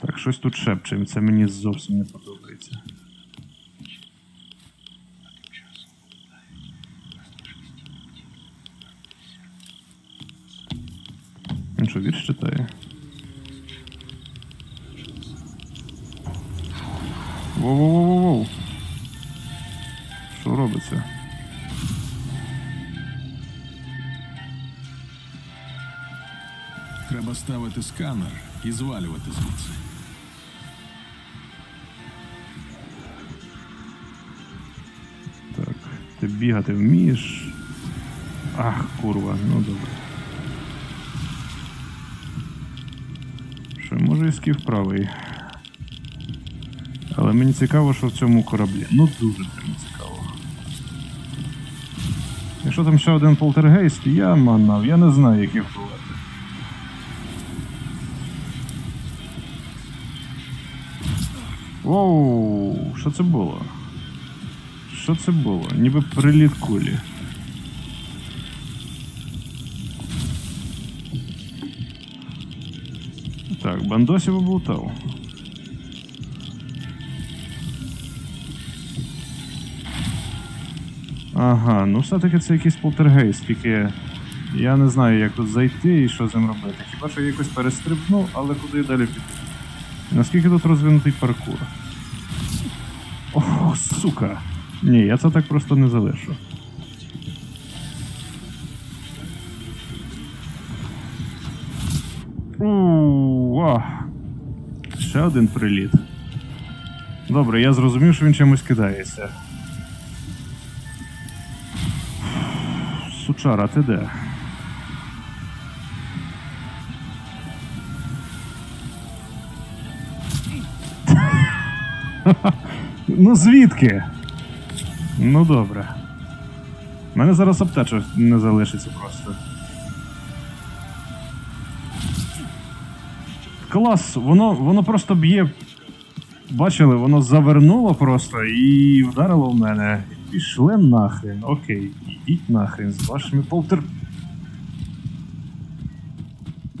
Так, щось тут шепче, це мені зовсім не подобається. Він що, вірш читає? Воу-воу-воу-воу. Що робиться? Треба ставити сканер і звалювати звідси. Бігати вмієш? Ах, курва, ну добре. Що, може і скіф правий. Але мені цікаво, що в цьому кораблі. Ну дуже прям цікаво. Якщо там ще один полтергейст, я манав, я не знаю, як їх вбивати. Воу, що це було? Що це було? Ніби приліт кулі. Так, бандосів облутав. Ага, ну все-таки це якийсь полтергейст, тільки я не знаю, як тут зайти і що з ним робити. Хіба що я якось перестрибну, але куди далі піти? Наскільки тут розвинутий паркур? О, сука! Ні, я це так просто не залишу. У. Ще один приліт. Добре, я зрозумів, що він чимось кидається. Сучара, ти де? Ну звідки? Ну добре. У мене зараз аптечок не залишиться просто. Клас, воно, воно просто б'є. Бачили, воно завернуло просто і вдарило в мене. Пішли нахрен. Окей, ідіть нахрен з вашими полтер.